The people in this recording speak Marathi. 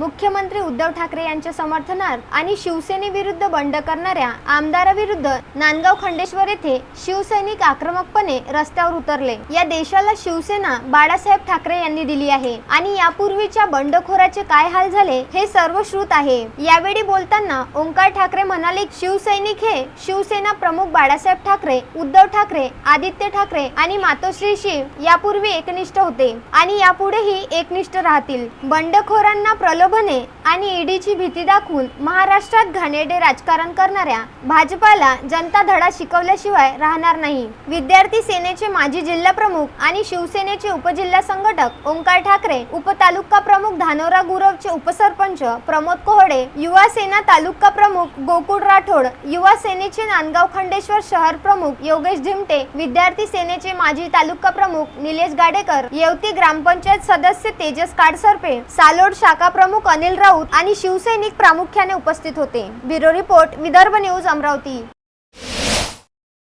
मुख्यमंत्री उद्धव ठाकरे यांच्या समर्थनार्थ आणि शिवसेनेविरुद्ध बंड करणाऱ्या आमदाराविरुद्ध नांदगाव खंडेश्वर येथे शिवसैनिक आक्रमकपणे रस्त्यावर उतरले. या देशाला शिवसेना बाळासाहेब ठाकरे यांनी दिली आहे. आणि यापूर्वीच्या बंडखोराचे काय हाल झाले हे सर्व श्रुत आहे. यावेळी बोलताना ओंकार ठाकरे म्हणाले शिवसैनिक हे शिवसेना प्रमुख बाळासाहेब ठाकरे उद्धव ठाकरे आदित्य ठाकरे आणि मातोश्री शिव यापूर्वी एकनिष्ठ होते आणि यापुढेही एकनिष्ठ राहतील. बंडखोरांना प्रलोभ प्रलोभने आणि ईडीची भीती दाखवून महाराष्ट्रात घाणेरडे राजकारण करणाऱ्या भाजपाला जनता धडा शिकवल्याशिवाय राहणार नाही. विद्यार्थी सेनेचे माजी जिल्हा प्रमुख आणि शिवसेनेचे उपजिल्हा संघटक ओंकार ठाकरे उपतालुका प्रमुख धानोरा गुरवचे उपसरपंच प्रमोद कोहडे युवा सेना तालुका प्रमुख गोकुळ राठोड युवा सेनेचे नांदगाव खंडेश्वर शहर प्रमुख योगेश झिमटे विद्यार्थी सेनेचे माजी तालुका प्रमुख निलेश गाडेकर येवती ग्रामपंचायत सदस्य तेजस काडसरपे सालोड शाखा प्रमुख प्रमुख अनिल राऊत आणि शिवसैनिक प्रामुख्याने उपस्थित होते. Bureau report Vidarbha news Amravati.